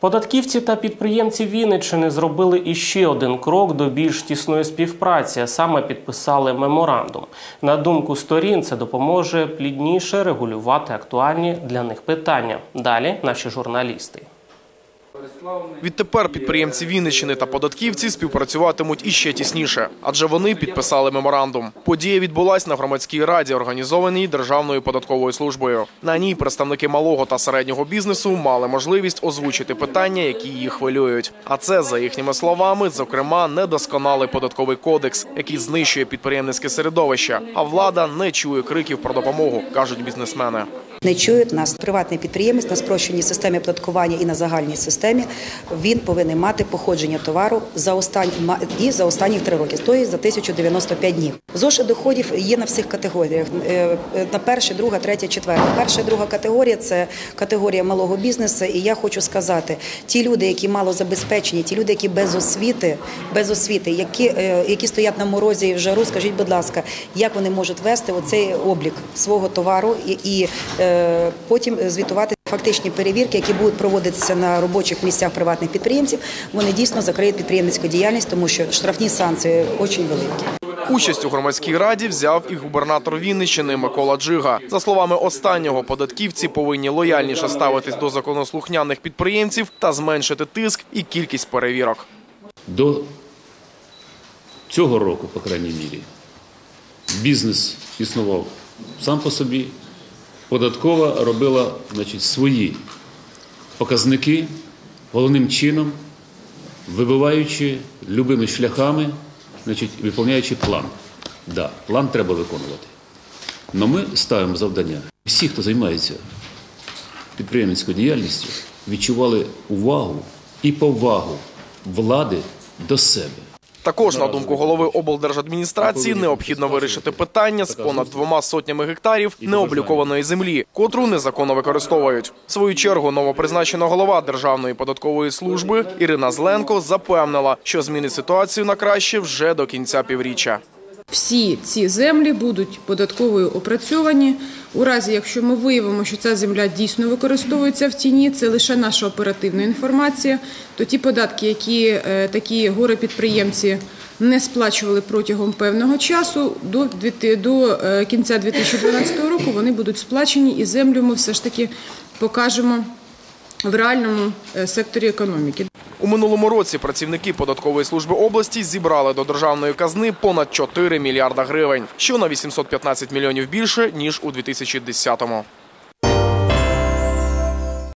Податківці та підприємці Вінниччини зробили іще один крок до більш тісної співпраці, а саме підписали меморандум. На думку сторін, це допоможе плідніше регулювати актуальні для них питання. Далі наші журналісти. Відтепер підприємці Вінниччини та податківці співпрацюватимуть іще тісніше, адже вони підписали меморандум. Подія відбулась на громадській раді, організованій Державною податковою службою. На ній представники малого та середнього бізнесу мали можливість озвучити питання, які їх хвилюють. А це, за їхніми словами, зокрема, недосконалий податковий кодекс, який знищує підприємницьке середовище. А влада не чує криків про допомогу, кажуть бізнесмени. Не чують нас приватний підприємець на спрощеній системі оподаткування і на загальній системі. Він повинен мати походження товару за останні і за останні три роки, тобто за 1095 днів. Зошит доходів є на всіх категоріях. Е, е, На перша, друга, третя, четверта. Перша, друга категорія це категорія малого бізнесу. І я хочу сказати, ті люди, які мало забезпечені, ті люди, які без освіти, без освіти, які, е, які стоять на морозі в жару, скажіть, будь ласка, як вони можуть вести оцей облік свого товару і, і потім звітувати фактичні перевірки, які будуть проводитися на робочих місцях приватних підприємців, вони дійсно закриють підприємницьку діяльність, тому що штрафні санкції дуже великі. Участь у громадській раді взяв і губернатор Вінниччини Микола Джига. За словами останнього, податківці повинні лояльніше ставитись до законослухняних підприємців та зменшити тиск і кількість перевірок. До цього року, по крайній мірі, бізнес існував сам по собі, податкова робила значить, свої показники головним чином, вибиваючи любими шляхами, значить, виконуючи план. Да, план треба виконувати. Але ми ставимо завдання. Всі, хто займається підприємницькою діяльністю, відчували увагу і повагу влади до себе. Також, на думку голови облдержадміністрації, необхідно вирішити питання з понад двома сотнями гектарів необлікованої землі, котру незаконно використовують. В свою чергу новопризначена голова Державної податкової служби Ірина Зленко запевнила, що змінить ситуацію на краще вже до кінця півріччя. Всі ці землі будуть податковою опрацьовані. У разі, якщо ми виявимо, що ця земля дійсно використовується в тіні, це лише наша оперативна інформація, то ті податки, які е, такі горе-підприємці не сплачували протягом певного часу, до, до е, кінця 2012 року вони будуть сплачені, і землю ми все ж таки покажемо в реальному е, секторі економіки. У минулому році працівники податкової служби області зібрали до державної казни понад 4 мільярда гривень, що на 815 мільйонів більше ніж у 2010-му.